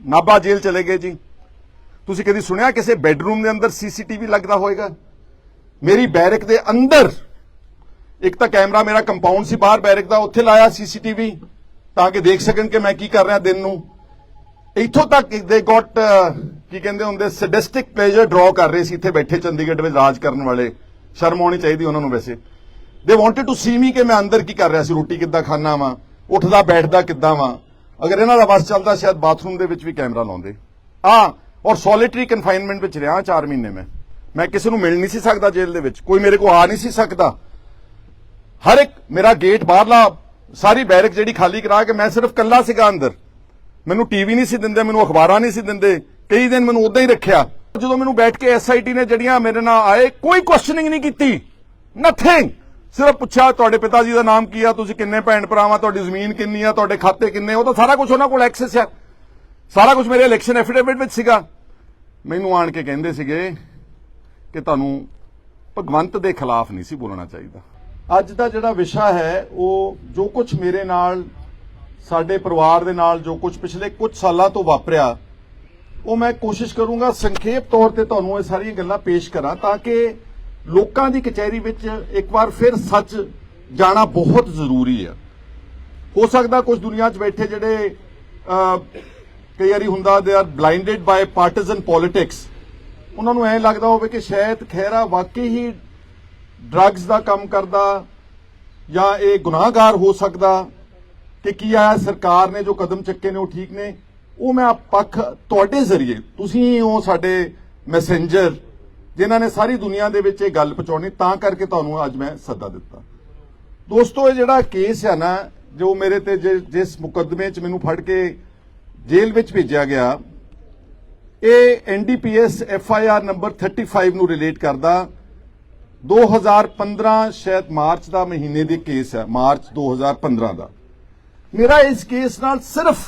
ਨਾਭਾ ਜੇਲ੍ਹ ਚਲੇ ਗਏ ਜੀ। ਤੁਸੀਂ ਕਦੀ ਸੁਣਿਆ ਕਿਸੇ ਬੈੱਡਰੂਮ ਦੇ ਅੰਦਰ ਸੀਸੀਟੀਵੀ ਲੱਗਦਾ ਹੋਏਗਾ? ਮੇਰੀ ਬੈਰਕ ਦੇ ਅੰਦਰ। ਇੱਕ ਤਾਂ ਕੈਮਰਾ ਮੇਰਾ ਕੰਪਾਊਂਡ ਸੀ ਬਾਹਰ ਬੈਰਕ ਦਾ, ਉੱਥੇ ਲਾਇਆ ਸੀਸੀਟੀਵੀ, ਤਾਂ ਕਿ ਦੇਖ ਸਕਣ ਕਿ ਮੈਂ ਕੀ ਕਰ ਰਿਹਾ ਦਿਨ ਨੂੰ। ਇੱਥੋਂ ਤੱਕ ਦੇ ਗੋਟ ਕੀ ਕਹਿੰਦੇ ਹੁੰਦੇ ਸੈਡਿਸਟਿਕ ਪਲੇਜਰ ਡਰਾ ਕਰ ਰਹੇ ਸੀ ਇੱਥੇ ਬੈਠੇ ਚੰਡੀਗੜ੍ਹ ਵਿੱਚ ਰਾਜ ਕਰਨ ਵਾਲੇ। ਸ਼ਰਮ ਆਉਣੀ ਚਾਹੀਦੀ ਉਹਨਾਂ ਨੂੰ ਵੈਸੇ। ਦੇ ਵਾਂਟਡ ਟੂ ਸੀ ਮੀ ਕਿ ਮੈਂ ਅੰਦਰ ਕੀ ਕਰ ਰਿਹਾ ਸੀ, ਰੋਟੀ ਕਿੱਦਾਂ ਖਾਣਾ ਵਾਂ, ਉੱਠਦਾ, ਬੈਠਦਾ ਕਿੱਦਾਂ ਵਾਂ। ਅਗਰ ਇਹਨਾਂ ਦਾ ਬਸ ਚੱਲਦਾ, ਸ਼ਾਇਦ ਬਾਥਰੂਮ ਦੇ ਵਿੱਚ ਵੀ ਕੈਮਰਾ ਲਾਉਂਦੇ। ਆ ਔਰ ਸੋਲਿਟਰੀ ਕਨਫਾਈਨਮੈਂਟ ਵਿੱਚ ਰਿਹਾ 4 ਮਹੀਨੇ ਮੈਂ। ਮੈਂ ਕਿਸੇ ਨੂੰ ਮਿਲ ਨਹੀਂ ਸੀ ਸਕਦਾ ਜੇਲ੍ਹ ਦੇ ਵਿੱਚ। ਕੋਈ ਮੇਰੇ ਕੋਲ ਆ ਨਹੀਂ ਸੀ ਸਕਦਾ। ਹਰ ਇੱਕ, ਮੇਰਾ ਗੇਟ ਬਾਹਰਲਾ, ਸਾਰੀ ਬੈਰਕ ਜਿਹੜੀ ਖਾਲੀ ਕਰਾ ਕੇ ਮੈਂ ਸਿਰਫ ਕੱਲਾ ਸੀਗਾ ਅੰਦਰ। ਮੈਨੂੰ ਟੀਵੀ ਨਹੀਂ ਸੀ ਦਿੰਦੇ, ਮੈਨੂੰ ਅਖਬਾਰਾਂ ਨਹੀਂ ਸੀ ਦਿੰਦੇ। ਕਈ ਦਿਨ ਮੈਨੂੰ ਉਦਾਂ ਹੀ ਰੱਖਿਆ। ਜਦੋਂ ਮੈਨੂੰ ਬੈਠ ਕੇ ਐਸਆਈਟੀ ਨੇ ਜਿਹੜੀਆਂ ਮੇਰੇ ਨਾਲ ਆਏ, ਕੋਈ ਕੁਐਸਚਨਿੰਗ ਨਹੀਂ ਕੀਤੀ। ਨਥਿੰਗ ਸਿਰਫ ਪੁੱਛਿਆ ਤੁਹਾਡੇ ਪਿਤਾ ਜੀ ਦਾ ਨਾਮ ਕੀ ਆ, ਤੁਸੀਂ ਕਿੰਨੇ ਭੈਣ ਭਰਾਵਾਂ, ਤੁਹਾਡੀ ਜ਼ਮੀਨ ਕਿੰਨੀ ਆ, ਤੁਹਾਡੇ ਖਾਤੇ ਕਿੰਨੇ ਉਹ ਤਾਂ ਸਾਰਾ ਕੁਝ ਉਹਨਾਂ ਕੋਲ ਐਕਸੈਸ ਆ। ਸਾਰਾ ਕੁਝ ਮੇਰੇ ਇਲੈਕਸ਼ਨ ਐਫੀਡੇਵਿਟ ਵਿੱਚ ਸੀਗਾ। ਮੈਨੂੰ ਆਣ ਕੇ ਕਹਿੰਦੇ ਸੀਗੇ ਕਿ ਤੁਹਾਨੂੰ ਭਗਵੰਤ ਦੇ ਖਿਲਾਫ ਨਹੀਂ ਸੀ ਬੋਲਣਾ ਚਾਹੀਦਾ। ਅੱਜ ਦਾ ਜਿਹੜਾ ਵਿਸ਼ਾ ਹੈ, ਉਹ ਜੋ ਕੁਝ ਮੇਰੇ ਨਾਲ, ਸਾਡੇ ਪਰਿਵਾਰ ਦੇ ਨਾਲ ਜੋ ਕੁਝ ਪਿਛਲੇ ਕੁਝ ਸਾਲਾਂ ਤੋਂ ਵਾਪਰਿਆ, ਉਹ ਮੈਂ ਕੋਸ਼ਿਸ਼ ਕਰੂੰਗਾ ਸੰਖੇਪ ਤੌਰ ਤੇ ਤੁਹਾਨੂੰ ਇਹ ਸਾਰੀਆਂ ਗੱਲਾਂ ਪੇਸ਼ ਕਰਾਂ ਤਾਂ ਕਿ ਲੋਕਾਂ ਦੀ ਕਚਹਿਰੀ ਵਿੱਚ ਇੱਕ ਵਾਰ ਫਿਰ ਸੱਚ ਜਾਣਾ ਬਹੁਤ ਜ਼ਰੂਰੀ ਆ। ਹੋ ਸਕਦਾ ਕੁਝ ਦੁਨੀਆ 'ਚ ਬੈਠੇ ਜਿਹੜੇ ਕਈ ਵਾਰੀ ਹੁੰਦਾ ਦੇ ਆਰ ਬਲਾਈਂਡਡ ਬਾਈ ਪਾਰਟੀਜ਼ਨ ਪੋਲਿਟਿਕਸ ਉਹਨਾਂ ਨੂੰ ਐਂ ਲੱਗਦਾ ਹੋਵੇ ਕਿ ਸ਼ਾਇਦ ਖਹਿਰਾ ਵਾਕਈ ਹੀ ਡਰੱਗਸ ਦਾ ਕੰਮ ਕਰਦਾ ਜਾਂ ਇਹ ਗੁਨਾਹਗਾਰ ਹੋ ਸਕਦਾ ਕਿ ਕੀ ਆ, ਸਰਕਾਰ ਨੇ ਜੋ ਕਦਮ ਚੱਕੇ ਨੇ ਉਹ ਠੀਕ ਨੇ। ਉਹ ਮੈਂ ਪੱਖ ਤੁਹਾਡੇ ਜ਼ਰੀਏ, ਤੁਸੀਂ ਹੋ ਸਾਡੇ ਮੈਸੇਂਜਰ ਜਿਨ੍ਹਾਂ ਨੇ ਸਾਰੀ ਦੁਨੀਆ ਦੇ ਵਿੱਚ ਇਹ ਗੱਲ ਪਹੁੰਚਾਉਣੀ, ਤਾਂ ਕਰਕੇ ਤੁਹਾਨੂੰ ਅੱਜ ਮੈਂ ਸੱਦਾ ਦਿੱਤਾ। ਦੋਸਤੋ, ਇਹ ਜਿਹੜਾ ਕੇਸ ਹੈ ਨਾ, ਜੋ ਮੇਰੇ ਤੇ ਜਿਸ ਮੁਕੱਦਮੇ 'ਚ ਮੈਨੂੰ ਫੜ ਕੇ ਜੇਲ੍ਹ ਵਿੱਚ ਭੇਜਿਆ ਗਿਆ, ਇਹ ਐਨਡੀਪੀਐਸ ਐਫਆਈਆਰ ਨੰਬਰ 35 ਨੂੰ ਰਿਲੇਟ ਕਰਦਾ। 2015 ਸ਼ਾਇਦ ਮਾਰਚ ਦਾ ਮਹੀਨੇ ਦੇ ਕੇਸ ਹੈ ਮਾਰਚ 2015 ਦਾ। ਮੇਰਾ ਇਸ ਕੇਸ ਨਾਲ ਸਿਰਫ,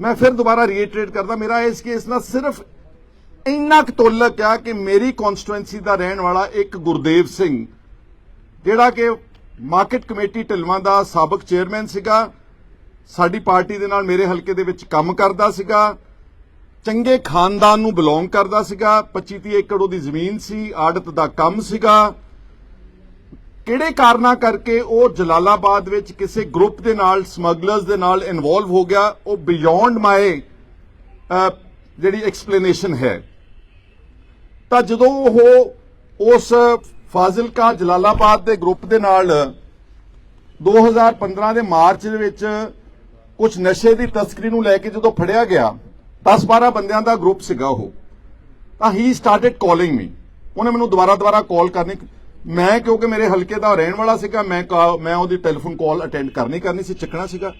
ਮੈਂ ਫਿਰ ਦੁਬਾਰਾ ਰੀਇਟਰੇਟ ਕਰਦਾ, ਮੇਰਾ ਇਸ ਕੇਸ ਨਾਲ ਸਿਰਫ ਇੰਨਾ ਕੁ ਤੁਲਕ ਆ ਕਿ ਮੇਰੀ ਕਨਸਟੀਟੂਐਂਸੀ ਦਾ ਰਹਿਣ ਵਾਲਾ ਇੱਕ ਗੁਰਦੇਵ ਸਿੰਘ, ਜਿਹੜਾ ਕਿ ਮਾਰਕੀਟ ਕਮੇਟੀ ਢਿਲਵਾਂ ਦਾ ਸਾਬਕ ਚੇਅਰਮੈਨ ਸੀਗਾ, ਸਾਡੀ ਪਾਰਟੀ ਦੇ ਨਾਲ ਮੇਰੇ ਹਲਕੇ ਦੇ ਵਿੱਚ ਕੰਮ ਕਰਦਾ ਸੀਗਾ, ਚੰਗੇ ਖਾਨਦਾਨ ਨੂੰ ਬਿਲੋਂਗ ਕਰਦਾ ਸੀਗਾ 25 30 ਏਕੜ ਉਹਦੀ ਜ਼ਮੀਨ ਸੀ, ਆੜਤ ਦਾ ਕੰਮ ਸੀਗਾ। ਕਿਹੜੇ ਕਾਰਨਾਂ ਕਰਕੇ ਉਹ ਜਲਾਲਾਬਾਦ ਵਿੱਚ ਕਿਸੇ ਗਰੁੱਪ ਦੇ ਨਾਲ ਸਮਗਲਰਸ ਦੇ ਨਾਲ ਇਨਵੋਲਵ ਹੋ ਗਿਆ, ਉਹ ਬਿਯੋਂਡ ਮਾਈ ਜਿਹੜੀ ਐਕਸਪਲੇਨੇਸ਼ਨ ਹੈ। ਤਾਂ ਜਦੋਂ ਉਹ ਉਸ ਫਾਜ਼ਿਲਕਾ ਜਲਾਲਾਬਾਦ ਦੇ ਗਰੁੱਪ ਦੇ ਨਾਲ 2015 ਦੇ ਮਾਰਚ ਦੇ ਵਿੱਚ ਕੁਝ ਨਸ਼ੇ ਦੀ ਤਸਕਰੀ ਨੂੰ ਲੈ ਕੇ ਜਦੋਂ ਫੜਿਆ ਗਿਆ 10-12 ਬੰਦਿਆਂ ਦਾ ਗਰੁੱਪ ਸੀਗਾ ਉਹ। ਤਾਂ ਹੀ ਸਟਾਰਟਡ ਕਾਲਿੰਗ ਮੀ ਉਹਨੇ ਮੈਨੂੰ ਦੁਬਾਰਾ ਦੁਬਾਰਾ ਕਾਲ ਕਰਨੀ ਮੈਂ ਕਿਉਂਕਿ ਮੇਰੇ ਹਲਕੇ ਦਾ ਰਹਿਣ ਵਾਲਾ ਸੀਗਾ, ਮੈਂ ਕਾ- ਮੈਂ ਉਹਦੀ ਟੈਲੀਫੋਨ ਕਾਲ ਅਟੈਂਡ ਕਰਨੀ ਕਰਨੀ ਸੀ, ਚੱਕਣਾ ਸੀਗਾ।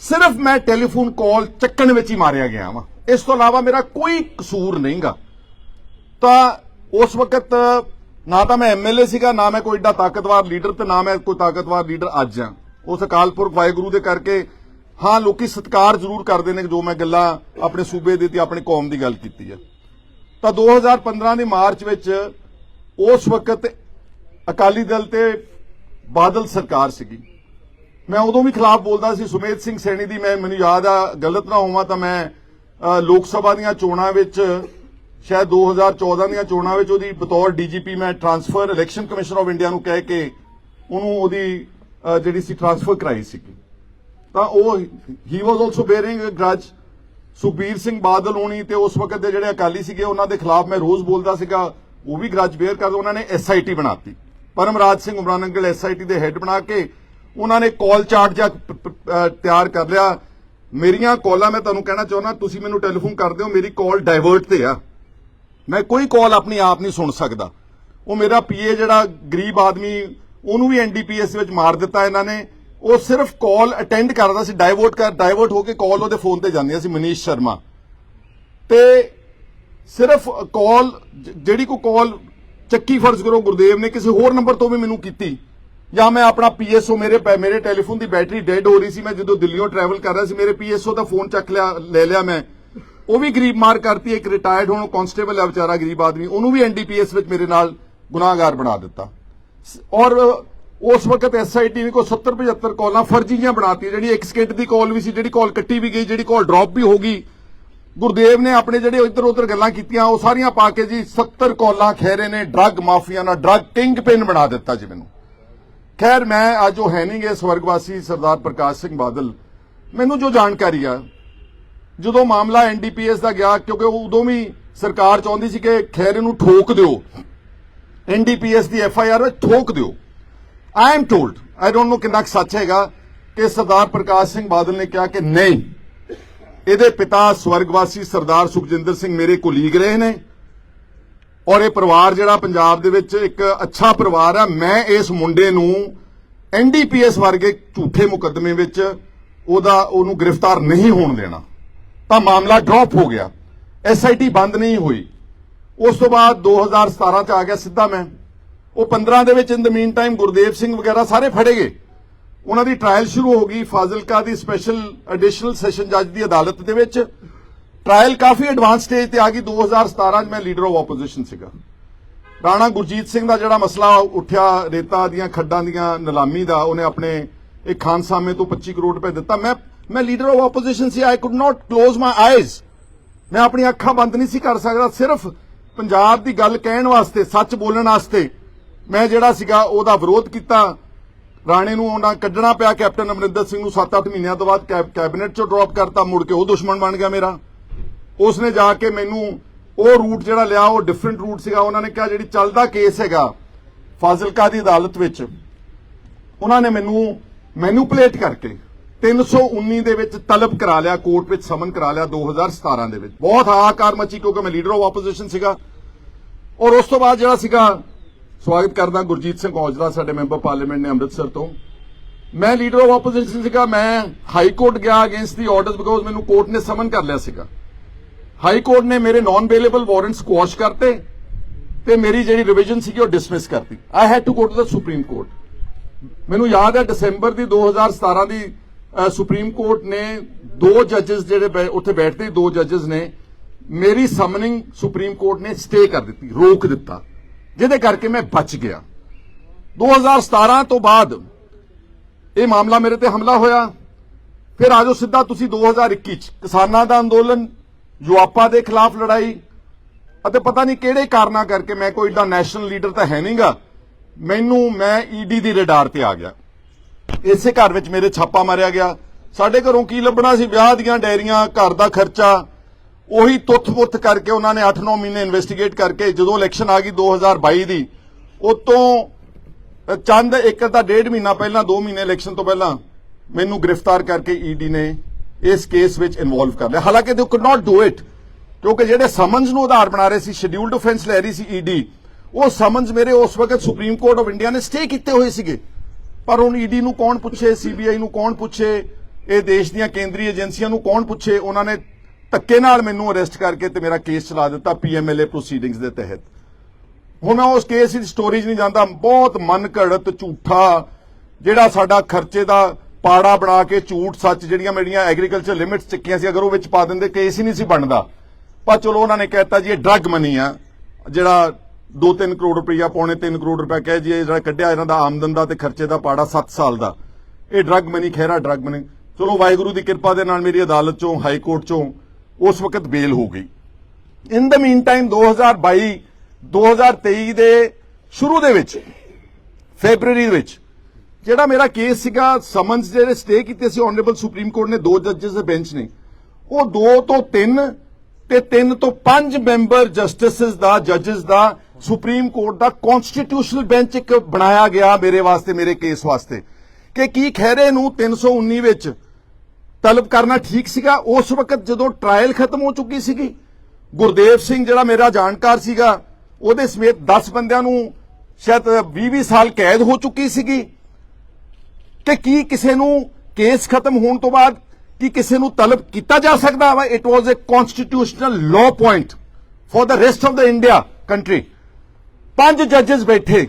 ਸਿਰਫ ਮੈਂ ਟੈਲੀਫੋਨ ਕਾਲ ਚੱਕਣ ਵਿੱਚ ਹੀ ਮਾਰਿਆ ਗਿਆ ਵਾਂ। ਇਸ ਤੋਂ ਇਲਾਵਾ ਮੇਰਾ ਕੋਈ ਕਸੂਰ ਨਹੀਂਗਾ। ਤਾਂ ਉਸ ਵਕਤ ਨਾ ਤਾਂ ਮੈਂ ਐਮਐਲਏ ਸੀਗਾ, ਨਾ ਮੈਂ ਕੋਈ ਏਡਾ ਤਾਕਤਵਰ ਲੀਡਰ ਤੇ ਨਾ ਮੈਂ ਕੋਈ ਤਾਕਤਵਰ ਲੀਡਰ ਅੱਜ ਆ ਉਸ ਅਕਾਲ ਪੁਰਖ ਵਾਹਿਗੁਰੂ ਦੇ ਕਰਕੇ ਹਾਂ, ਲੋਕੀ ਸਤਿਕਾਰ ਜ਼ਰੂਰ ਕਰਦੇ ਨੇ ਜੋ ਮੈਂ ਗੱਲਾਂ ਆਪਣੇ ਸੂਬੇ ਦੀ ਤੇ ਆਪਣੇ ਕੌਮ ਦੀ ਗੱਲ ਕੀਤੀ ਹੈ ਤਾਂ 2015 ਦੇ ਮਾਰਚ ਵਿੱਚ ਉਸ ਵਕਤ ਅਕਾਲੀ ਦਲ ਤੇ ਬਾਦਲ ਸਰਕਾਰ ਸੀਗੀ। ਮੈਂ ਉਦੋਂ ਵੀ ਖਿਲਾਫ ਬੋਲਦਾ ਸੀ, ਸੁਮੇਧ ਸਿੰਘ ਸੈਣੀ ਦੀ ਮੈਂ, ਮੈਨੂੰ ਯਾਦ ਆ, ਗਲਤ ਨਾ ਹੋਵਾਂ ਤਾਂ ਮੈਂ ਲੋਕ ਸਭਾ ਦੀਆਂ ਚੋਣਾਂ ਵਿੱਚ ਸ਼ਾਇਦ 2014 ਦੀਆਂ ਚੋਣਾਂ ਵਿੱਚ ਉਹਦੀ ਬਤੌਰ ਡੀਜੀਪੀ ਮੈਂ transfer election commission of India ਨੂੰ ਕਹਿ ਕੇ ਉਹਨੂੰ ਉਹਦੀ ਜਿਹੜੀ ਸੀ ਟਰਾਂਸਫਰ ਕਰਾਈ ਸੀ ਤਾਂ ਉਹ he was also bearing a grudge Sukhbir Singh Badal ਹੋਣੀ ਤੇ ਉਸ ਵਕਤ ਦੇ ਜਿਹੜੇ ਅਕਾਲੀ ਸੀਗੇ, ਉਹਨਾਂ ਦੇ ਖਿਲਾਫ ਮੈਂ ਰੋਜ਼ ਬੋਲਦਾ ਸੀਗਾ, ਉਹ ਵੀ ਗ੍ਰਜ ਬੇਅਰ ਕਰਦੇ ਉਹਨਾਂ ਨੇ ਐਸਆਈਟੀ ਬਣਾਤੀ। ਪਰਮਰਾਜ ਸਿੰਘ ਉਮਰਾਨ ਅੰਗਲ ਐਸਆਈਟੀ ਦੇ ਹੈੱਡ ਬਣਾ ਕੇ ਉਹਨਾਂ ਨੇ ਕਾਲ ਚਾਰਟ ਜਾਂ ਤਿਆਰ ਕਰ ਲਿਆ। ਮੇਰੀਆਂ ਕਾਲਾਂ ਮੈਂ ਤੁਹਾਨੂੰ ਕਹਿਣਾ ਚਾਹੁੰਦਾ, ਤੁਸੀਂ ਮੈਨੂੰ ਟੈਲੀਫੋਨ ਕਰਦੇ ਹੋ ਮੇਰੀ ਕਾਲ ਡਾਇਵਰਟ ਤੇ ਆ। ਮੈਂ ਕੋਈ ਕਾਲ ਆਪਣੀ ਆਪ ਨਹੀਂ ਸੁਣ ਸਕਦਾ। ਉਹ ਮੇਰਾ ਪੀਏ ਜਿਹੜਾ ਗਰੀਬ ਆਦਮੀ, ਉਹਨੂੰ ਵੀ ਐਨਡੀਪੀਐਸ ਵਿੱਚ ਮਾਰ ਦਿੱਤਾ ਇਹਨਾਂ ਨੇ। ਉਹ ਸਿਰਫ ਕਾਲ ਅਟੈਂਡ ਕਰਦਾ ਸੀ ਡਾਇਵਰਟ ਕਰ ਡਾਇਵਰਟ ਹੋ ਕੇ ਕਾਲ ਉਹਦੇ ਫੋਨ ਤੇ ਜਾਂਦੀਆਂ ਸੀ, ਮਨੀਸ਼ ਸ਼ਰਮਾ। ਤੇ ਸਿਰਫ ਕਾਲ ਜਿਹੜੀ ਕੋ ਕਾਲ ਚੱਕੀ ਫਰਜ਼ ਕਰੋ ਗੁਰਦੇਵ ਨੇ, ਕਿਸੇ ਹੋਰ ਨੰਬਰ ਤੋਂ ਵੀ ਮੈਨੂੰ ਕੀਤੀ। ਜਾਂ ਮੈਂ ਆਪਣਾ ਪੀਐਸਓ ਮੇਰੇ ਪੈ- ਮੇਰੇ ਟੈਲੀਫੋਨ ਦੀ ਬੈਟਰੀ ਡੈਡ ਹੋ ਰਹੀ ਸੀ, ਮੈਂ ਜਦੋਂ ਦਿੱਲੀੋਂ ਟਰੈਵਲ ਕਰ ਰਿਹਾ ਸੀ, ਮੇਰੇ ਪੀਐਸਓ ਦਾ ਫੋਨ ਚੱਕ ਲਿਆ, ਲੈ ਲਿਆ ਮੈਂ। ਉਹ ਵੀ ਗਰੀਬ ਮਾਰ ਕਰਤੀ, ਇੱਕ ਰਿਟਾਇਰਡ ਹੁਣ ਕਾਂਸਟੇਬਲ ਹੈ ਵਿਚਾਰਾ ਗਰੀਬ ਆਦਮੀ, ਉਹਨੂੰ ਵੀ ਐਨਡੀਪੀਐਸ ਵਿੱਚ ਮੇਰੇ ਨਾਲ ਗੁਨਾਹਗਾਰ ਬਣਾ ਦਿੱਤਾ। ਔਰ ਉਸ ਵਕਤ ਐਸਆਈਟੀ ਨੇ ਕੋ 70 75 ਕਾਲਾਂ ਫਰਜ਼ੀਆਂ ਬਣਾਤੀਆਂ, ਜਿਹੜੀ ਇੱਕ ਸਕਿੰਟ ਦੀ ਕਾਲ ਵੀ ਸੀ, ਜਿਹੜੀ ਕਾਲ ਕੱਟੀ ਵੀ ਗਈ, ਜਿਹੜੀ ਕਾਲ ਡ੍ਰੌਪ ਵੀ ਹੋ ਗਈ। ਗੁਰਦੇਵ ਨੇ ਆਪਣੇ ਜਿਹੜੇ ਇੱਧਰ ਉੱਧਰ ਗੱਲਾਂ ਕੀਤੀਆਂ, ਉਹ ਸਾਰੀਆਂ ਪਾ ਕੇ ਜੀ 70 ਕਾਲਾਂ ਖੈਰੇ ਨੇ ਡਰੱਗ ਮਾਫੀਆ ਨਾਲ ਡਰੱਗ ਕਿੰਗ ਪਿਨ ਬਣਾ ਦਿੱਤਾ ਜੀ ਮੈਨੂੰ। ਖੈਰ, ਮੈਂ ਅੱਜ ਉਹ ਹੈ ਨਹੀਂਗੇ ਸਵਰਗਵਾਸੀ ਸਰਦਾਰ ਪ੍ਰਕਾਸ਼ ਸਿੰਘ ਬਾਦਲ। ਮੈਨੂੰ ਜੋ ਜਾਣਕਾਰੀ ਆ ਜਦੋਂ ਮਾਮਲਾ ਐਨਡੀਪੀਐਸ ਦਾ ਗਿਆ, ਕਿਉਂਕਿ ਉਦੋਂ ਵੀ ਸਰਕਾਰ ਚਾਹੁੰਦੀ ਸੀ ਕਿ ਖੈਰੇ ਨੂੰ ਠੋਕ ਦਿਓ। ਐਨਡੀਪੀਐਸ ਦੀ ਐਫਆਈਆਰ ਵਿੱਚ ਠੋਕ ਦਿਓ। I am told I don't know ਕਿੰਨਾ ਕੁ ਸੱਚ ਹੈਗਾ, ਕਿ ਸਰਦਾਰ ਪ੍ਰਕਾਸ਼ ਸਿੰਘ ਬਾਦਲ ਨੇ ਕਿਹਾ ਕਿ ਨਹੀਂ, ਇਹਦੇ ਪਿਤਾ ਸਵਰਗਵਾਸੀ ਸਰਦਾਰ ਸੁਖਜਿੰਦਰ ਸਿੰਘ ਮੇਰੇ ਕੋਲੀਗ ਰਹੇ ਨੇ, ਔਰ ਇਹ ਪਰਿਵਾਰ ਜਿਹੜਾ ਪੰਜਾਬ ਦੇ ਵਿੱਚ ਇੱਕ ਅੱਛਾ ਪਰਿਵਾਰ ਆ, ਮੈਂ ਇਸ ਮੁੰਡੇ ਨੂੰ ਐਨਡੀਪੀਐਸ ਵਰਗੇ ਝੂਠੇ ਮੁਕੱਦਮੇ ਵਿੱਚ ਉਹਦਾ, ਉਹਨੂੰ ਗ੍ਰਿਫਤਾਰ ਨਹੀਂ ਹੋਣ ਦੇਣਾ। ਤਾਂ ਮਾਮਲਾ ਡ੍ਰੌਪ ਹੋ ਗਿਆ। ਐਸਆਈਟੀ ਬੰਦ ਨਹੀਂ ਹੋਈ। ਉਸ ਤੋਂ ਬਾਅਦ 2017 ਚ ਆ ਗਿਆ ਸਿੱਧਾ ਮੈਂ। ਉਹ 15 ਦੇ ਵਿੱਚ in the meantime Gurdev Singh ਵਗੈਰਾ ਸਾਰੇ ਫੜੇ ਗਏ। ਉਹਨਾਂ ਦੀ ਟ੍ਰਾਇਲ ਸ਼ੁਰੂ ਹੋ ਗਈ ਫਾਜ਼ਿਲਕਾ ਦੀ ਸਪੈਸ਼ਲ ਐਡੀਸ਼ਨਲ ਸੈਸ਼ਨ ਜੱਜ ਦੀ ਅਦਾਲਤ ਦੇ ਵਿੱਚ। ਟ੍ਰਾਇਲ ਕਾਫੀ ਐਡਵਾਂਸ ਸਟੇਜ ਤੇ ਆ ਗਈ। 2017 ਚ ਮੈਂ ਲੀਡਰ ਆਫ ਆਪੋਜੀਸ਼ਨ ਸੀਗਾ। ਰਾਣਾ ਗੁਰਜੀਤ ਸਿੰਘ ਦਾ ਜਿਹੜਾ ਮਸਲਾ ਉੱਠਿਆ, ਰੇਤਾ ਦੀਆਂ ਖੱਡਾਂ ਦੀਆਂ ਨਿਲਾਮੀ ਦਾ, ਉਹਨੇ ਆਪਣੇ ਇੱਕ ਖਾਨਸਾਮੇ ਤੋਂ 25 ਕਰੋੜ ਰੁਪਏ ਦਿੱਤਾ। ਮੈਂ ਮੈਂ leader of opposition C I could not close my eyes ਮੈਂ ਆਪਣੀ ਅੱਖਾਂ ਬੰਦ ਨਹੀਂ ਸੀ ਕਰ ਸਕਦਾ, ਸਿਰਫ ਪੰਜਾਬ ਦੀ ਗੱਲ ਕਹਿਣ ਵਾਸਤੇ, ਸੱਚ ਬੋਲਣ ਵਾਸਤੇ ਮੈਂ ਜਿਹੜਾ ਸੀਗਾ ਉਹਦਾ ਵਿਰੋਧ ਕੀਤਾ। ਰਾਣੇ ਨੂੰ ਉਹਨਾਂ ਕੱਢਣਾ ਪਿਆ, ਕੈਪਟਨ ਅਮਰਿੰਦਰ ਸਿੰਘ ਨੂੰ 7-8 ਮਹੀਨਿਆਂ ਤੋਂ ਬਾਅਦ ਕੈਬ- ਕੈਬਨਿਟ ਚੋਂ ਡ੍ਰੌਪ ਕਰਤਾ, ਮੁੜ ਕੇ ਉਹ ਦੁਸ਼ਮਣ ਬਣ ਗਿਆ ਮੇਰਾ। ਉਸਨੇ ਜਾ ਕੇ ਮੈਨੂੰ ਉਹ ਰੂਟ ਜਿਹੜਾ ਲਿਆ, ਉਹ ਡਿਫਰੈਂਟ ਰੂਟ ਸੀਗਾ, ਉਹਨਾਂ ਨੇ ਕਿਹਾ ਜਿਹੜੀ ਚੱਲਦਾ ਕੇਸ ਹੈਗਾ, ਫਾਜ਼ਿਲਕਾ ਦੀ ਅਦਾਲਤ ਵਿੱਚ, ਉਹਨਾਂ ਨੇ ਮੈਨੂੰ ਮੈਨੂਪਲੇਟ ਕਰਕੇ 319 ਦੇ ਵਿੱਚ ਤਲਬ ਕਰਾ ਲਿਆ, ਕੋਰਟ ਵਿੱਚ ਸਮਨ ਕਰਾ ਲਿਆ 2017 ਦੇ ਵਿੱਚ। ਬਹੁਤ ਹਾਹਾਕਾਰ ਮਚੀ ਕਿਉਂਕਿ ਮੈਂ ਲੀਡਰ ਆਫ ਆਪੋਜੀਸ਼ਨ ਸੀਗਾ। ਔਰ ਉਸ ਤੋਂ ਬਾਅਦ ਜਿਹੜਾ ਸੀਗਾ, ਸਵਾਗਤ ਕਰਦਾ ਗੁਰਜੀਤ ਸਿੰਘ ਔਜਲਾ, ਸਾਡੇ ਮੈਂਬਰ ਪਾਰਲੀਮੈਂਟ ਨੇ ਅੰਮ੍ਰਿਤਸਰ ਤੋਂ। ਮੈਂ ਲੀਡਰ ਆਫ ਆਪੋਜੀਸ਼ਨ ਸੀਗਾ, ਮੈਂ ਹਾਈ ਕੋਰਟ ਗਿਆ ਅਗੇਂਸਟ ਦੀ ਆਰਡਰਸ ਬਿਕੋਜ਼ ਮੈਨੂੰ ਕੋਰਟ ਨੇ ਸਮਨ ਕਰ ਲਿਆ ਸੀਗਾ। ਹਾਈ ਕੋਰਟ ਨੇ ਮੇਰੇ ਨਾਨ ਅਵੇਲੇਬਲ ਵਾਰੰਟ ਕੁਆਸ਼ ਕਰਤੇ ਤੇ ਮੇਰੀ ਜਿਹੜੀ ਰਿਵੀਜ਼ਨ ਸੀਗੀ ਉਹ ਡਿਸਮਿਸ ਕਰਤੀ। I had to go to the supreme court ਮੈਨੂੰ ਯਾਦ ਹੈ ਦਸੰਬਰ ਦੀ 2017 ਦੀ ਸੁਪਰੀਮ ਕੋਰਟ ਨੇ ਦੋ ਜੱਜਸ ਜਿਹੜੇ ਬੈ- ਉੱਥੇ ਬੈਠਦੇ ਦੋ ਜੱਜਸ ਨੇ, ਮੇਰੀ ਸਮਨਿੰਗ ਸੁਪਰੀਮ ਕੋਰਟ ਨੇ ਸਟੇ ਕਰ ਦਿੱਤੀ, ਰੋਕ ਦਿੱਤਾ। ਜਿਹਦੇ ਕਰਕੇ ਮੈਂ ਬਚ ਗਿਆ। 2017 ਤੋਂ ਬਾਅਦ ਇਹ ਮਾਮਲਾ ਮੇਰੇ ਤੇ ਹਮਲਾ ਹੋਇਆ। ਫਿਰ ਆਜੋ ਸਿੱਧਾ ਤੁਸੀਂ 2021 ਚ, ਕਿਸਾਨਾਂ ਦਾ ਅੰਦੋਲਨ, ਯੁਆਪਾ ਦੇ ਖਿਲਾਫ ਲੜਾਈ। ਅਤੇ ਪਤਾ ਨਹੀਂ ਕਿਹੜੇ ਕਾਰਨਾਂ ਕਰਕੇ ਮੈਂ ਕੋਈ ਏਡਾ ਨੈਸ਼ਨਲ ਲੀਡਰ ਤਾਂ ਹੈ ਨਹੀਂਗਾ ਮੈਨੂੰ, ਮੈਂ ਈਡੀ ਦੀ ਰਡਾਰ ਤੇ ਆ ਗਿਆ। ਇਸੇ ਘਰ ਵਿੱਚ ਮੇਰੇ ਛਾਪਾ ਮਾਰਿਆ ਗਿਆ। ਸਾਡੇ ਘਰੋਂ ਕੀ ਲੱਭਣਾ ਸੀ? ਵਿਆਹ ਦੀਆਂ ਡੈਰੀਆਂ, ਘਰ ਦਾ ਖਰਚਾ। ਉਹੀ ਤੁੱਥ-ਪੁੱਥ ਕਰਕੇ ਉਹਨਾਂ ਨੇ 8-9 ਮਹੀਨੇ ਇਨਵੈਸਟੀਗੇਟ ਕਰਕੇ ਜਦੋਂ ਇਲੈਕਸ਼ਨ ਆ ਗਈ 2022 ਦੀ, ਉਤੋਂ ਚੰਦ ਇੱਕ ਤਾਂ ਡੇਢ ਮਹੀਨਾ ਪਹਿਲਾਂ 2 ਮਹੀਨੇ ਇਲੈਕਸ਼ਨ ਤੋਂ ਪਹਿਲਾਂ ਮੈਨੂੰ ਗ੍ਰਿਫਤਾਰ ਕਰਕੇ ਈਡੀ ਨੇ ਇਸ ਕੇਸ ਵਿੱਚ ਇਨਵੋਲਵ ਕਰ ਲਿਆ। ਹਾਲਾਂਕਿ ਦੇ ਕੁਡ ਨਾਟ ਡੂ ਇਟ ਕਿਉਂਕਿ ਜਿਹੜੇ ਸਮਨਸ ਨੂੰ ਆਧਾਰ ਬਣਾ ਰਹੇ ਸੀ ਸ਼ਡਿਊਲਡ ਆਫੈਂਸ ਲੈ ਰਹੀ ਸੀ ਈਡੀ ਉਹ ਸਮਨਸ ਮੇਰੇ ਉਸ ਵਕਤ ਸੁਪਰੀਮ ਕੋਰਟ ਆਫ ਇੰਡੀਆ ਨੇ ਸਟੇ ਕੀਤੇ ਹੋਏ ਸੀਗੇ। ਪਰ ਹੁਣ ਈਡੀ ਨੂੰ ਕੌਣ ਪੁੱਛੇ, ਸੀਬੀਆਈ ਨੂੰ ਕੌਣ ਪੁੱਛੇ, ਇਹ ਦੇਸ਼ ਦੀਆਂ ਕੇਂਦਰੀ ਏਜੰਸੀਆਂ ਨੂੰ ਕੌਣ ਪੁੱਛੇ, ਉਹਨਾਂ ਨੇ ਧੱਕੇ ਨਾਲ ਮੈਨੂੰ ਅਰੈਸਟ ਕਰਕੇ ਤੇ ਮੇਰਾ ਕੇਸ ਚਲਾ ਦਿੱਤਾ ਪੀਐਮਐਲਏ ਪ੍ਰੋਸੀਡਿੰਗਸ ਦੇ ਤਹਿਤ। ਹੁਣ ਮੈਂ ਉਸ ਕੇਸ ਦੀ ਸਟੋਰੀ ਨਹੀਂ ਜਾਂਦਾ, ਬਹੁਤ ਮਨ ਘੜਤ ਝੂਠਾ ਜਿਹੜਾ ਸਾਡਾ ਖਰਚੇ ਦਾ ਪਾੜਾ ਬਣਾ ਕੇ ਝੂਠ ਸੱਚ ਜਿਹੜੀਆਂ ਮੇਰੀਆਂ ਐਗਰੀਕਲਚਰ ਲਿਮਿਟਸ ਚੱਕੀਆਂ ਸੀ, ਅਗਰ ਉਹ ਵਿੱਚ ਪਾ ਦਿੰਦੇ ਕੇਸ ਹੀ ਨਹੀਂ ਸੀ ਬਣਦਾ। ਪਰ ਚਲੋ ਉਹਨਾਂ ਨੇ ਕਹਿਤਾ ਜੀ, ਇਹ ਡਰੱਗ ਮਨੀ ਆ, ਜਿਹੜਾ 2-3 ਕਰੋੜ ਰੁਪਈਆ ਪੌਣੇ 3 ਕਰੋੜ ਰੁਪਇਆ ਕਹਿ ਜੀ ਇਹ ਜਿਹੜਾ ਕੱਢਿਆ ਇਹਨਾਂ ਦਾ ਆਮਦਨ ਦਾ ਤੇ ਖਰਚੇ ਦਾ ਪਾੜਾ 7 ਸਾਲ ਦਾ। ਇਹ drug money Khaira drug money ਚਲੋ ਵਾਹਿਗੁਰੂ ਦੀ ਕਿਰਪਾ ਦੇ ਨਾਲ ਮੇਰੀ ਅਦਾਲਤ ਚੋਂ, ਹਾਈ ਕੋਰਟ ਚੋਂ ਉਸ ਵਕਤ ਬੇਲ ਹੋ ਗਈ। ਇਨ ਦ ਮੀਨ ਟਾਈਮ 2022 2023 ਦੇ ਸ਼ੁਰੂ ਦੇ ਵਿੱਚ, ਫੈਬਰੂਅਰੀ ਦੇ ਵਿੱਚ, ਜਿਹੜਾ ਮੇਰਾ ਕੇਸ ਸੀਗਾ ਸਮਨਸ ਜਿਹੜੇ ਸਟੇ ਕੀਤੇ ਸੀ ਆਨਰੇਬਲ ਸੁਪਰੀਮ ਕੋਰਟ ਨੇ, ਦੋ ਜੱਜਸ ਦੇ ਬੈਂਚ ਨੇ, ਉਹ 2 ਤੋਂ 3 ਤੇ 3 ਤੋਂ 5 ਮੈਂਬਰ ਜਸਟਿਸਸ ਦਾ ਜੱਜਸ ਦਾ ਸੁਪਰੀਮ ਕੋਰਟ ਦਾ ਕਨਸਟੀਟਿਊਸ਼ਨਲ ਬੈਂਚ ਇੱਕ ਬਣਾਇਆ ਗਿਆ ਮੇਰੇ ਵਾਸਤੇ, ਮੇਰੇ ਕੇਸ ਵਾਸਤੇ, ਕਿ ਕੀ ਖਹਿਰੇ ਨੂੰ 319 ਵਿੱਚ ਤਲਬ ਕਰਨਾ ਠੀਕ ਸੀਗਾ? ਉਸ ਵਕਤ ਜਦੋਂ ਟ੍ਰਾਇਲ ਖਤਮ ਹੋ ਚੁੱਕੀ ਸੀਗੀ, ਗੁਰਦੇਵ ਸਿੰਘ ਜਿਹੜਾ ਮੇਰਾ ਜਾਣਕਾਰ ਸੀਗਾ, ਉਹਦੇ ਸਮੇਤ 10 ਬੰਦਿਆਂ ਨੂੰ ਸ਼ਾਇਦ 20-20 ਸਾਲ ਕੈਦ ਹੋ ਚੁੱਕੀ ਸੀਗੀ। ਕਿ ਕੀ ਕਿਸੇ ਨੂੰ ਕੇਸ ਖਤਮ ਹੋਣ ਤੋਂ ਬਾਅਦ ਕੀ ਕਿਸੇ ਨੂੰ ਤਲਬ ਕੀਤਾ ਜਾ ਸਕਦਾ ਵਾ? It was a constitutional law point for the rest of the India country ਪੰਜ ਜੱਜਸ ਬੈਠੇ।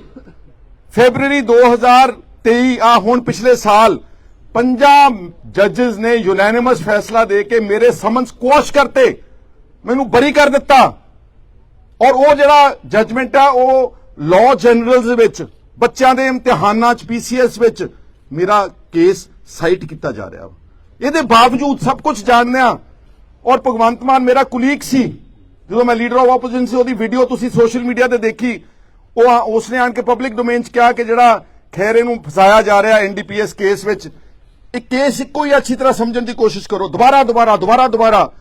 ਫੈਬਰੂਅਰੀ 2023 ਆ ਹੁਣ ਪਿਛਲੇ ਸਾਲ ਪੰਜਾਂ ਜੱਜਸ ਨੇ ਯੂਨੈਨਿਮਸ ਫੈਸਲਾ ਦੇ ਕੇ ਮੇਰੇ ਸਮਨਸ ਕੋਸ਼ ਕਰਤੇ। ਮੈਨੂੰ ਬਰੀ ਕਰ ਦਿੱਤਾ। ਔਰ ਉਹ ਜਿਹੜਾ ਜਜਮੈਂਟ ਆ, ਉਹ ਲਾਅ ਜਨਰਲਸ ਵਿੱਚ, ਬੱਚਿਆਂ ਦੇ ਇਮਤਿਹਾਨਾਂ 'ਚ ਪੀਸੀਐਸ ਵਿੱਚ ਮੇਰਾ ਕੇਸ ਸਾਈਟ ਕੀਤਾ ਜਾ ਰਿਹਾ ਵਾ। ਇਹਦੇ ਬਾਵਜੂਦ ਸਭ ਕੁਝ ਜਾਣਦਿਆਂ ਔਰ ਭਗਵੰਤ ਮਾਨ ਮੇਰਾ ਕੁਲੀਗ ਸੀ। ਜਦੋਂ ਮੈਂ ਲੀਡਰ ਆਫ ਆਪੋਜੀਸ਼ਨ ਸੀ, ਉਹਦੀ ਵੀਡੀਓ ਤੁਸੀਂ ਸੋਸ਼ਲ ਮੀਡੀਆ ਤੇ ਦੇਖੀ। ਉਹ ਆ- ਉਸਨੇ ਆਣ ਕੇ ਪਬਲਿਕ ਡੋਮੇਨ 'ਚ ਕਿਹਾ ਕਿ ਜਿਹੜਾ ਖੈਰੇ ਨੂੰ ਫਸਾਇਆ ਜਾ ਰਿਹਾ ਐਨਡੀਪੀਐਸ ਕੇਸ ਵਿੱਚ ਇਹ ਕੇਸ ਇੱਕੋ ਹੀ ਅੱਛੀ ਤਰ੍ਹਾਂ ਸਮਝਣ ਦੀ ਕੋਸ਼ਿਸ਼ ਕਰੋ। ਦੁਬਾਰਾ ਦੁਬਾਰਾ ਦੁਬਾਰਾ ਦੁਬਾਰਾ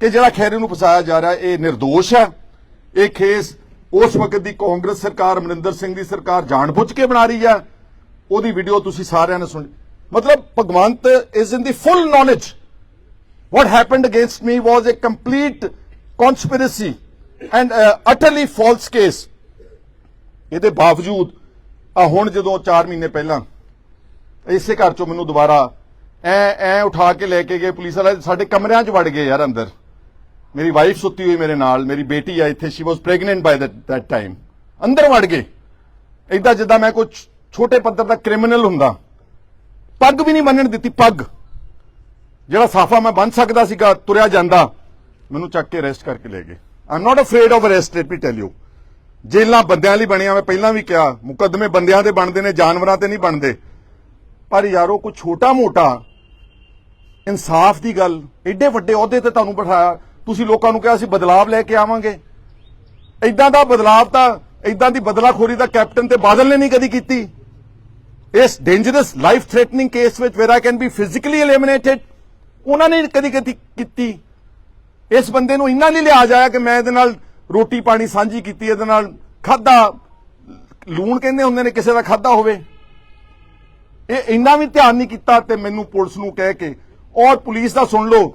ਕਿ ਜਿਹੜਾ ਖੈਰੇ ਨੂੰ ਫਸਾਇਆ ਜਾ ਰਿਹਾ ਇਹ નિર્ਦੋਸ਼ ਹੈ। ਇਹ ਕੇਸ ਉਸ ਵਕਤ ਦੀ ਕਾਂਗਰਸ ਸਰਕਾਰ ਅਮਰਿੰਦਰ ਸਿੰਘ ਦੀ ਸਰਕਾਰ ਜਾਣਬੁੱਝ ਕੇ ਬਣਾ ਰਹੀ ਹੈ। ਉਹਦੀ ਵੀਡੀਓ ਤੁਸੀਂ ਸਾਰਿਆਂ ਨੇ ਸੁਣੀ। ਮਤਲਬ Bhagwant is in the full knowledge what happened against me was a complete conspiracy and uh, utterly false case ਇਹਦੇ ਬਾਵਜੂਦ, ਆ ਹੁਣ ਜਦੋਂ 4 ਮਹੀਨੇ ਪਹਿਲਾਂ, ਇਸੇ ਘਰ ਚੋਂ ਮੈਨੂੰ ਦੁਬਾਰਾ ਐ ਐ ਉਠਾ ਕੇ ਲੈ ਕੇ ਗਏ ਪੁਲਿਸ ਵਾਲੇ, ਸਾਡੇ ਕਮਰਿਆਂ 'ਚ ਵੜ ਗਏ ਯਾਰ ਅੰਦਰ। ਮੇਰੀ ਵਾਈਫ ਸੁੱਤੀ ਹੋਈ ਮੇਰੇ ਨਾਲ, ਮੇਰੀ ਬੇਟੀ ਆ ਇੱਥੇ she was pregnant by that time ਅੰਦਰ ਵੜ ਗਏ। ਇਦਾਂ ਜਿੱਦਾਂ ਮੈਂ ਕੋਈ ਛੋਟੇ ਪੱਧਰ ਦਾ ਕ੍ਰਿਮੀਨਲ ਹੁੰਦਾ। ਪੱਗ ਵੀ ਨਹੀਂ ਬੰਨਣ ਦਿੱਤੀ, ਪੱਗ। ਜਿਹੜਾ ਸਾਫਾ ਮੈਂ ਬੰਨ ਸਕਦਾ ਸੀਗਾ, ਤੁਰਿਆ ਜਾਂਦਾ, ਮੈਨੂੰ ਚੱਕ ਕੇ ਅਰੈਸਟ ਕਰਕੇ ਲੈ ਗਏ। I'm not afraid of arrest let me tell you ਜੇਲਾਂ ਬੰਦਿਆਂ ਲਈ ਬਣੀਆਂ ਮੈਂ ਪਹਿਲਾਂ ਵੀ ਕਿਹਾ, ਮੁਕੱਦਮੇ ਬੰਦਿਆਂ ਦੇ ਬਣਦੇ ਨੇ, ਜਾਨਵਰਾਂ ਤੇ ਨਹੀਂ ਬਣਦੇ। ਪਰ ਯਾਰੋ ਕੋਈ ਛੋਟਾ ਮੋਟਾ ਇਨਸਾਫ ਦੀ ਗੱਲ ਐਡੇ ਵੱਡੇ ਅਹੁਦੇ ਤੇ ਤੁਹਾਨੂੰ ਬਿਠਾਇਆ, ਤੁਸੀਂ ਲੋਕਾਂ ਨੂੰ ਕਿਹਾ ਸੀ ਬਦਲਾਵ ਲੈ ਕੇ ਆਵਾਂਗੇ। ਐਦਾਂ ਦਾ ਬਦਲਾਵ ਤਾਂ ਐਦਾਂ ਦੀ ਬਦਲਾਖੋਰੀ ਤਾਂ ਕੈਪਟਨ ਤੇ ਬਾਦਲ ਨੇ ਨਹੀਂ ਕਦੀ ਕੀਤੀ। ਇਸ ਡੇਂਜਰਸ ਲਾਈਫ ਥ੍ਰੈਟਨਿੰਗ ਕੇਸ ਵਿੱਚ where I can be physically eliminated ਉਹਨਾਂ ਨੇ ਕਦੀ ਕਦੀ ਕੀਤੀ। ਇਸ ਬੰਦੇ ਨੂੰ ਇੰਨਾ ਨਹੀਂ ਲਿਆ ਜਾਇਆ ਕਿ ਮੈਂ ਇਹਦੇ ਨਾਲ ਰੋਟੀ ਪਾਣੀ ਸਾਂਝੀ ਕੀਤੀ ਇਹਦੇ ਨਾਲ ਖਾਦਾ ਲੂਣ ਕਹਿੰਦੇ ਹੁੰਦੇ ਨੇ ਕਿਸੇ ਦਾ ਖਾਦਾ ਹੋਵੇ। ਇਹ ਇੰਨਾ ਵੀ ਧਿਆਨ ਨਹੀਂ ਕੀਤਾ ਤੇ ਮੈਨੂੰ ਪੁਲਿਸ ਨੂੰ ਕਹਿ ਕੇ, ਔਰ ਪੁਲਿਸ ਦਾ ਸੁਣ ਲਓ,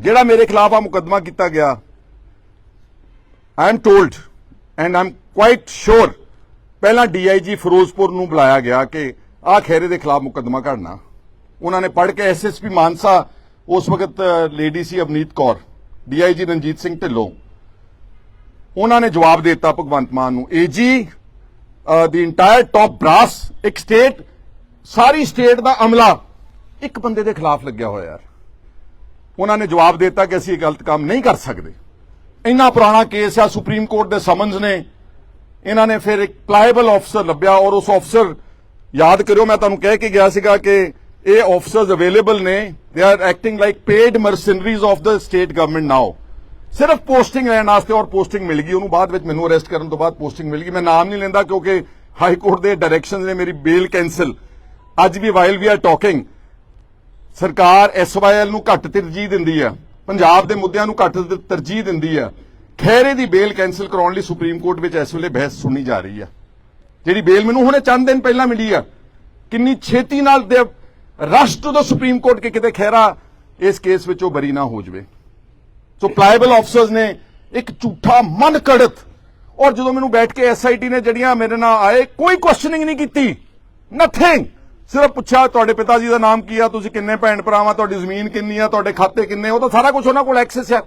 ਜਿਹੜਾ ਮੇਰੇ ਖਿਲਾਫ ਆ ਮੁਕੱਦਮਾ ਕੀਤਾ ਗਿਆ। I am told and I am quite sure ਪਹਿਲਾਂ ਡੀਆਈਜੀ ਫਿਰੋਜ਼ਪੁਰ ਨੂੰ ਬੁਲਾਇਆ ਗਿਆ ਕਿ ਆਹ ਖੈਰੇ ਦੇ ਖਿਲਾਫ ਮੁਕੱਦਮਾ ਕਰਨਾ। ਉਹਨਾਂ ਨੇ ਪੜ੍ਹ ਕੇ ਐਸਐਸਪੀ ਮਾਨਸਾ, ਉਸ ਵਕਤ ਲੇਡੀ ਸੀ ਅਵਨੀਤ ਕੌਰ। ਡੀਆਈਜੀ ਰਣਜੀਤ ਸਿੰਘ ਢਿੱਲੋਂ। ਉਹਨਾਂ ਨੇ ਜਵਾਬ ਦੇ ਦਿੱਤਾ ਭਗਵੰਤ ਮਾਨ ਨੂੰ ਏਜੀ ਦੀ ਇੰਟਾਇਰ ਟਾਪ ਬ੍ਰਾਸ ਇੱਕ ਸਟੇਟ ਸਾਰੀ ਸਟੇਟ ਦਾ ਅਮਲਾ, ਇੱਕ ਬੰਦੇ ਦੇ ਖਿਲਾਫ ਲੱਗਿਆ ਹੋਇਆ ਯਾਰ। ਉਹਨਾਂ ਨੇ ਜਵਾਬ ਦਿੱਤਾ ਕਿ ਅਸੀਂ ਇਹ ਗਲਤ ਕੰਮ ਨਹੀਂ ਕਰ ਸਕਦੇ। ਇੰਨਾ ਪੁਰਾਣਾ ਕੇਸ ਆ, ਸੁਪਰੀਮ ਕੋਰਟ ਦੇ ਸਮਨਸ ਨੇ। ਇਹਨਾਂ ਨੇ ਫਿਰ ਇੱਕ ਪਲਾਈਬਲ ਆਫਸਰ ਲੱਭਿਆ ਔਰ ਉਸ ਆਫਸਰ ਯਾਦ ਕਰਿਓ, ਮੈਂ ਤੁਹਾਨੂੰ ਕਹਿ ਕੇ ਗਿਆ ਸੀਗਾ ਕਿ ਇਹ ਆਫਸਰਸ ਅਵੇਲੇਬਲ ਨੇ। They are acting like paid mercenaries of the state government now ਸਿਰਫ ਪੋਸਟਿੰਗ ਲੈਣ ਵਾਸਤੇ ਔਰ ਪੋਸਟਿੰਗ ਮਿਲ ਗਈ, ਉਹਨੂੰ ਬਾਅਦ ਵਿੱਚ ਮੈਨੂੰ ਅਰੈਸਟ ਕਰਨ ਤੋਂ ਬਾਅਦ ਪੋਸਟਿੰਗ ਮਿਲ ਗਈ। ਮੈਂ ਨਾਮ ਨਹੀਂ ਲੈਂਦਾ ਕਿਉਂਕਿ ਹਾਈ ਕੋਰਟ ਦੇ ਡਾਇਰੈਕਸ਼ਨਸ ਨੇ ਮੇਰੀ ਬੇਲ ਕੈਨਸਲ ਅੱਜ ਵੀ ਵਾਈਲ ਵੀ ਆਰ ਟਾਕਿੰਗ ਸਰਕਾਰ ਐਸਵਾਈਐਲ ਨੂੰ ਘੱਟ ਤਰਜੀਹ ਦਿੰਦੀ ਆ, ਪੰਜਾਬ ਦੇ ਮੁੱਦਿਆਂ ਨੂੰ ਘੱਟ ਤਰਜੀਹ ਦਿੰਦੀ ਆ। ਖੈਰੇ ਦੀ ਬੇਲ ਕੈਨਸਲ ਕਰਾਉਣ ਲਈ ਸੁਪਰੀਮ ਕੋਰਟ ਵਿੱਚ ਇਸ ਵੇਲੇ ਬਹਿਸ ਸੁਣੀ ਜਾ ਰਹੀ ਆ। ਜਿਹੜੀ ਬੇਲ ਮੈਨੂੰ ਹੁਣੇ ਚੰਦ ਦਿਨ ਪਹਿਲਾਂ ਮਿਲੀ ਆ, ਕਿੰਨੀ ਛੇਤੀ ਨਾਲ ਦੇ ਰਸ਼ ਤੋਂ ਸੁਪਰੀਮ ਕੋਰਟ ਕਿ, ਕਿਤੇ ਖੈਰਾ ਇਸ ਕੇਸ ਵਿੱਚ ਉਹ ਬਰੀ ਨਾ ਹੋ ਜਵੇ। ਸੋ ਪਲਾਈਬਲ ਆਫਸਰਸ ਨੇ ਇੱਕ ਝੂਠਾ ਮਨ ਕੜਤ। ਔਰ ਜਦੋਂ ਮੈਨੂੰ ਬੈਠ ਕੇ ਐਸਆਈਟੀ ਨੇ ਜਿਹੜੀਆਂ ਮੇਰੇ ਨਾਲ ਆਏ, ਕੋਈ ਕੁਐਸਚਨਿੰਗ ਨਹੀਂ ਕੀਤੀ। ਨਥਿੰਗ ਸਿਰਫ ਪੁੱਛਿਆ, ਤੁਹਾਡੇ ਪਿਤਾ ਜੀ ਦਾ ਨਾਮ ਕੀ ਆ? ਤੁਸੀਂ ਕਿੰਨੇ ਭੈਣ ਭਰਾਵਾਂ? ਤੁਹਾਡੀ ਜ਼ਮੀਨ ਕਿੰਨੀ ਆ? ਤੁਹਾਡੇ ਖਾਤੇ ਕਿੰਨੇ ਉਹ ਤਾਂ ਸਾਰਾ ਕੁਝ ਉਹਨਾਂ ਕੋਲ ਐਕਸੈਸ ਆ।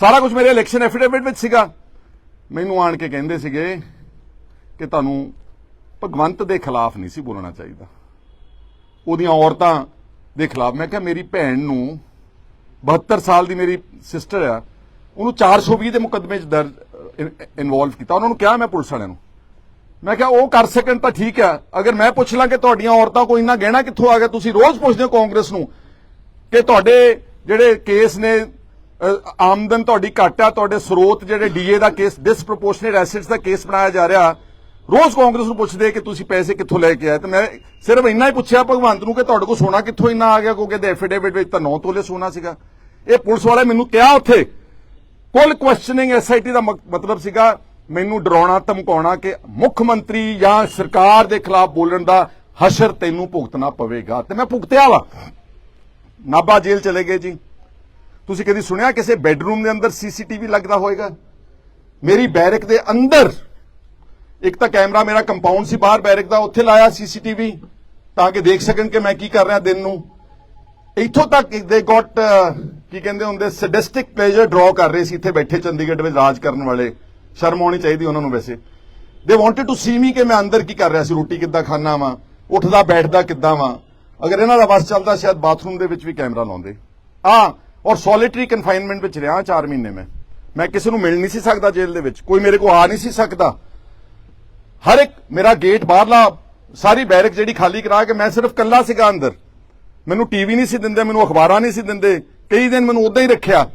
ਸਾਰਾ ਕੁਝ ਮੇਰੇ ਇਲੈਕਸ਼ਨ ਐਫੀਡੇਵਿਟ ਵਿੱਚ ਸੀਗਾ। ਮੈਨੂੰ ਆਣ ਕੇ ਕਹਿੰਦੇ ਸੀਗੇ ਕਿ ਤੁਹਾਨੂੰ ਭਗਵੰਤ ਦੇ ਖਿਲਾਫ ਨਹੀਂ ਸੀ ਬੋਲਣਾ ਚਾਹੀਦਾ। ਉਹਦੀਆਂ ਔਰਤਾਂ ਦੇ ਖਿਲਾਫ। ਮੈਂ ਕਿਹਾ, ਮੇਰੀ ਭੈਣ ਨੂੰ 72 ਸਾਲ ਦੀ ਮੇਰੀ ਸਿਸਟਰ ਆ, ਉਹਨੂੰ 420 ਦੇ ਮੁਕੱਦਮੇ 'ਚ ਦਰਜ ਇਨਵੋਲਵ ਕੀਤਾ। ਉਹਨਾਂ ਨੂੰ ਕਿਹਾ ਮੈਂ ਪੁਲਿਸ ਵਾਲਿਆਂ ਨੂੰ। ਮੈਂ ਕਿਹਾ, ਉਹ ਕਰ ਸਕਣ ਤਾਂ ਠੀਕ ਆ, ਅਗਰ ਮੈਂ ਪੁੱਛ ਲਾਂ ਕਿ ਤੁਹਾਡੀਆਂ ਔਰਤਾਂ ਕੋਈ ਇੰਨਾ ਗਹਿਣਾ ਕਿੱਥੋਂ ਆ ਗਿਆ, ਤੁਸੀਂ ਰੋਜ਼ ਪੁੱਛਦੇ ਹੋ ਕਾਂਗਰਸ ਨੂੰ ਕਿ ਤੁਹਾਡੇ ਜਿਹੜੇ ਕੇਸ ਨੇ ਆਮਦਨ ਤੁਹਾਡੀ ਘੱਟ ਆ, ਤੁਹਾਡੇ ਸਰੋਤ ਜਿਹੜੇ ਡੀਏ ਦਾ ਕੇਸ ਡਿਸਪ੍ਰੋਪੋਰਸ਼ਨੇਟ ਐਸੈਟਸ ਦਾ ਕੇਸ ਬਣਾਇਆ ਜਾ ਰਿਹਾ ਰੋਜ਼ ਕਾਂਗਰਸ ਨੂੰ ਪੁੱਛਦੇ ਕਿ ਤੁਸੀਂ ਪੈਸੇ ਕਿੱਥੋਂ ਲੈ ਕੇ ਆਏ? ਤੇ ਮੈਂ ਸਿਰਫ ਇੰਨਾ ਹੀ ਪੁੱਛਿਆ ਭਗਵੰਤ ਨੂੰ ਕਿ ਤੁਹਾਡੇ ਕੋਲ ਸੋਨਾ ਕਿੱਥੋਂ ਇੰਨਾ ਆ ਗਿਆ? ਕਿਉਂਕਿ ਦੇ ਐਫੀਡੇਵਿਟ ਵਿੱਚ ਤਾਂ 9 ਤੋਲੇ ਸੋਨਾ ਸੀਗਾ। ਇਹ ਪੁਲਿਸ ਵਾਲੇ ਮੈਨੂੰ ਕਿਹਾ ਉੱਥੇ। ਕੁੱਲ ਕੁਐਸਚਨਿੰਗ ਐਸਆਈਟੀ ਦਾ ਮਤਲਬ ਸੀਗਾ, ਮੈਨੂੰ ਡਰਾਉਣਾ, ਧਮਕਾਉਣਾ ਕਿ ਮੁੱਖ ਮੰਤਰੀ ਜਾਂ ਸਰਕਾਰ ਦੇ ਖਿਲਾਫ ਬੋਲਣ ਦਾ ਹਸ਼ਰ ਤੈਨੂੰ ਭੁਗਤਣਾ ਪਵੇਗਾ। ਤੇ ਮੈਂ ਭੁਗਤਿਆ ਵਾ। ਨਾਭਾ ਜੇਲ੍ਹ ਚਲੇ ਗਏ ਜੀ। ਤੁਸੀਂ ਕਦੀ ਸੁਣਿਆ ਕਿਸੇ ਬੈੱਡਰੂਮ ਦੇ ਅੰਦਰ ਸੀਸੀਟੀਵੀ ਲੱਗਦਾ ਹੋਏਗਾ? ਮੇਰੀ ਬੈਰਕ ਦੇ ਅੰਦਰ ਇੱਕ ਤਾਂ ਕੈਮਰਾ ਮੇਰਾ ਕੰਪਾਊਂਡ ਸੀ, ਬਾਹਰ ਬੈਰਕ ਦਾ, ਉੱਥੇ ਲਾਇਆ ਸੀਸੀਟੀਵੀ, ਤਾਂ ਕਿ ਦੇਖ ਸਕਣ ਕਿ ਮੈਂ ਕੀ ਕਰ ਰਿਹਾ ਦਿਨ ਨੂੰ। ਇੱਥੋਂ ਤੱਕ ਦੇ ਗਾਟ ਕੀ ਕਹਿੰਦੇ ਹੁੰਦੇ ਸੈਡਿਸਟਿਕ ਪਲੇਜਰ ਡਰਾ ਕਰ ਰਹੇ ਸੀ ਇੱਥੇ ਬੈਠੇ ਚੰਡੀਗੜ੍ਹ ਵਿੱਚ ਰਾਜ ਕਰਨ ਵਾਲੇ। ਸ਼ਰਮ ਆਉਣੀ ਚਾਹੀਦੀ ਉਹਨਾਂ ਨੂੰ ਵੈਸੇ। ਦੇ ਵਾਂਟਡ ਟੂ ਸੀ ਮੀ ਕਿ ਮੈਂ ਅੰਦਰ ਕੀ ਕਰ ਰਿਹਾ ਸੀ, ਰੋਟੀ ਕਿੱਦਾਂ ਖਾਣਾ ਵਾਂ, ਉੱਠਦਾ, ਬੈਠਦਾ ਕਿੱਦਾਂ ਵਾਂ। ਅਗਰ ਇਹਨਾਂ ਦਾ ਬਸ ਚੱਲਦਾ, ਸ਼ਾਇਦ ਬਾਥਰੂਮ ਦੇ ਵਿੱਚ ਵੀ ਕੈਮਰਾ ਲਾਉਂਦੇ। ਆ ਔਰ ਸੋਲਿਟਰੀ ਕਨਫਾਈਨਮੈਂਟ ਵਿੱਚ ਰਿਹਾ 4 ਮਹੀਨੇ ਮੈਂ। ਮੈਂ ਕਿਸੇ ਨੂੰ ਮਿਲ ਨਹੀਂ ਸੀ ਸਕਦਾ ਜੇਲ੍ਹ ਦੇ ਵਿੱਚ। ਕੋਈ ਮੇਰੇ ਕੋਲ ਆ ਨਹੀਂ ਸੀ ਸਕਦਾ। ਹਰ ਇੱਕ ਮੇਰਾ ਗੇਟ ਬਾਹਰਲਾ, ਸਾਰੀ ਬੈਰਕ ਜਿਹੜੀ ਖਾਲੀ ਕਰਾ ਕੇ ਮੈਂ ਸਿਰਫ ਕੱਲਾ ਸੀਗਾ ਅੰਦਰ। ਮੈਨੂੰ ਟੀਵੀ ਨਹੀਂ ਸੀ ਦਿੰਦੇ, ਮੈਨੂੰ ਅਖਬਾਰਾਂ ਨਹੀਂ ਸੀ ਦਿੰਦੇ। ਕਈ ਦਿਨ ਮੈਨੂੰ ਉਦਾਂ ਹੀ ਰੱਖਿਆ।